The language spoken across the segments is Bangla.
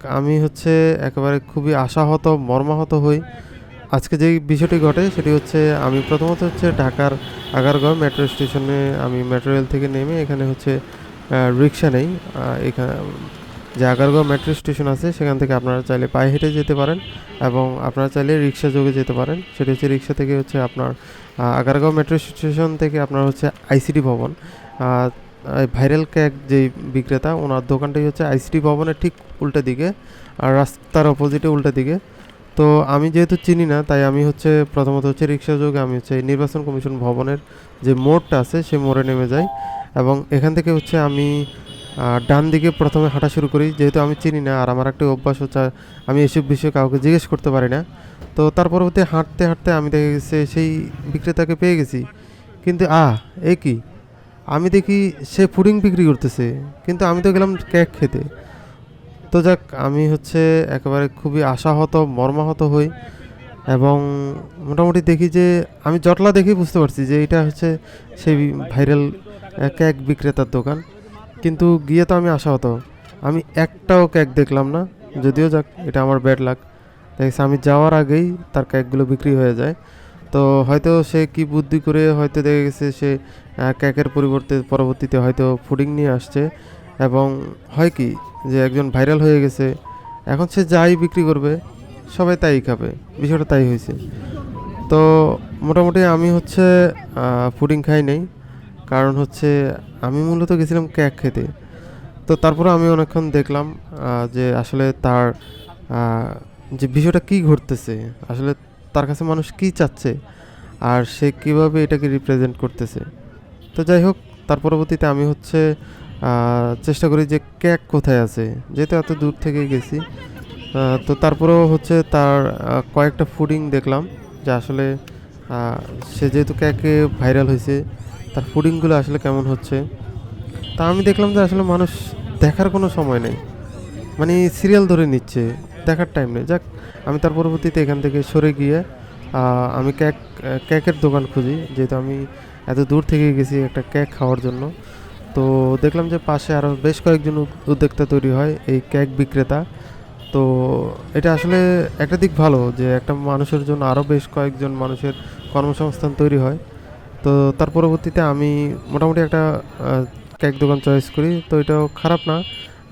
আমি হচ্ছে একেবারে খুবই আশাহত, মর্মাহত হই। আজকে যেই বিষয়টি ঘটে সেটি হচ্ছে আমি প্রথমত হচ্ছে ঢাকার আগারগাঁও মেট্রো স্টেশনে আমি মেট্রো রেল থেকে নেমে এখানে হচ্ছে রিক্সা নেই। এখানে যে আগারগাঁও মেট্রো স্টেশন আছে সেখান থেকে আপনারা চাইলে পায়ে হেঁটে যেতে পারেন এবং আপনারা চাইলে রিক্সা যোগে যেতে পারেন। সেটি হচ্ছে রিক্সা থেকে হচ্ছে আপনার আগারগাঁও মেট্রো স্টেশন থেকে আপনার হচ্ছে আইসিটি ভবন। ভাইরাল ক্যাক যে বিক্রেতা, ওনার দোকানটাই হচ্ছে আইসিটি ভবনের ঠিক উল্টা দিকে আর রাস্তার অপোজিটে উল্টা দিকে। তো আমি যেহেতু চিনি না, তাই আমি হচ্ছে প্রথমত হচ্ছে রিক্সা যোগে আমি হচ্ছে নির্বাচন কমিশন ভবনের যে মোড়টা আছে, সে মোড়ে নেমে যাই এবং এখান থেকে হচ্ছে আমি ডান দিকে প্রথমে হাঁটা শুরু করি। যেহেতু আমি চিনি না আর আমার একটা অভ্যাস হচ্ছে, আমি এসব বিষয়ে কাউকে জিজ্ঞেস করতে পারি না। তো তার পরবর্তী হাঁটতে হাঁটতে আমি দেখে গেছে, সেই বিক্রেতাকে পেয়ে গেছি। কিন্তু, আহ, এ কি? আমি দেখি সে পুডিং বিক্রি করতেছে, কিন্তু আমি তো গেলাম কেক খেতে। তো যাক, আমি হচ্ছে একেবারে খুবই আশাহত, মর্মাহত হই এবং মোটামুটি দেখি যে, আমি জটলা দেখেই বুঝতে পারছি যে এটা হচ্ছে সেই ভাইরাল কেক বিক্রেতার দোকান। কিন্তু গিয়ে তো আমি আশাহত। আমি একটাও কেক দেখলাম না, যদিও যাক, এটা আমার ব্যাড লাক দেখছি, আমি যাওয়ার আগেই তার কেকগুলো বিক্রি হয়ে যায়। তো হয়তো সে কি বুদ্ধি করে হয়তো দেখে গেছে সে ক্যাকের পরিবর্তে, পরবর্তীতে হয়তো ফুডিং নিয়ে আসছে এবং হয় কি যে একজন ভাইরাল হয়ে গেছে, এখন সে যাই বিক্রি করবে, সবাই তাই খাবে, বিষয়টা তাই হয়েছে। তো মোটামুটি আমি হচ্ছে ফুডিং খাই নাই, কারণ হচ্ছে আমি মূলত গেছিলাম ক্যাক খেতে। তো তারপরে আমি অনেকক্ষণ দেখলাম যে আসলে তার যে বিষয়টা কি ঘটতেছে, আসলে তার কাছে মানুষ কি চাচ্ছে? আর সে কীভাবে এটাকে রিপ্রেজেন্ট করতেছে? তো যাই হোক, তার পরবর্তীতে আমি হচ্ছে চেষ্টা করি যে ক্যাক কোথায় আছে। যেহেতু এত দূর থেকে গেছি তো তারপরেও হচ্ছে তার কয়েকটা ফুডিং দেখলাম যে আসলে সে যেহেতু ক্যাকে ভাইরাল হয়েছে, তার ফুডিংগুলো আসলে কেমন হচ্ছে। তা আমি দেখলাম যে আসলে মানুষ দেখার কোনো সময় নেই। মানে সিরিয়াল ধরে নিচ্ছে। দেখার টাইম নেই। যাক, আমি তার পরবর্তীতে এখান থেকে সরে গিয়ে আমি কেক কেকের দোকান খুঁজি। যেহেতু আমি এত দূর থেকে গেছি একটা কেক খাওয়ার জন্য। তো দেখলাম যে পাশে আরও বেশ কয়েকজন উদ্যোক্তা তৈরি হয় এই কেক বিক্রেতা। তো এটা আসলে একটা দিক ভালো যে একটা মানুষের জন্য আরও বেশ কয়েকজন মানুষের কর্মসংস্থান তৈরি হয়। তো তার পরবর্তীতে আমি মোটামুটি একটা কেক দোকান চয়েস করি। তো এটাও খারাপ না।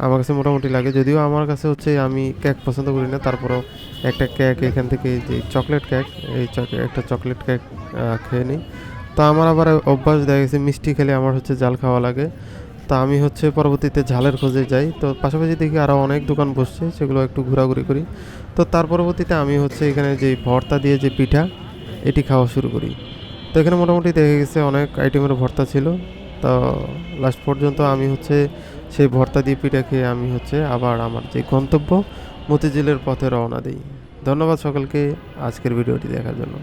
আমার কাছে মোটামুটি লাগে। যদিও আমার কাছে হচ্ছে আমি কেক পছন্দ করি না, তারপরেও একটা কেক এখান থেকে যে চকলেট কেক এই একটা চকলেট কেক খেয়ে নিই। তো আমার আবার অভ্যাস দেখা গেছে, মিষ্টি খেলে আমার হচ্ছে জাল খাওয়া লাগে। তো আমি হচ্ছে পরবর্তীতে ঝালের খোঁজে যাই। তো পাশাপাশি দেখি আরও অনেক দোকান বসছে, সেগুলো একটু ঘোরাঘুরি করি। তো তার পরবর্তীতে আমি হচ্ছে এখানে যে ভর্তা দিয়ে যে পিঠা, এটি খাওয়া শুরু করি। তো এখানে মোটামুটি দেখে গেছে অনেক আইটেমের ভর্তা ছিল। তো লাস্ট পর্যন্ত আমি হচ্ছে সেই ভর্তা দিয়ে পিঠা খেয়ে আমি হচ্ছে আবার আমার যে গন্তব্য, মতিঝিলের পথে রওনা দিই। ধন্যবাদ সকলকে আজকের ভিডিওটি দেখার জন্য।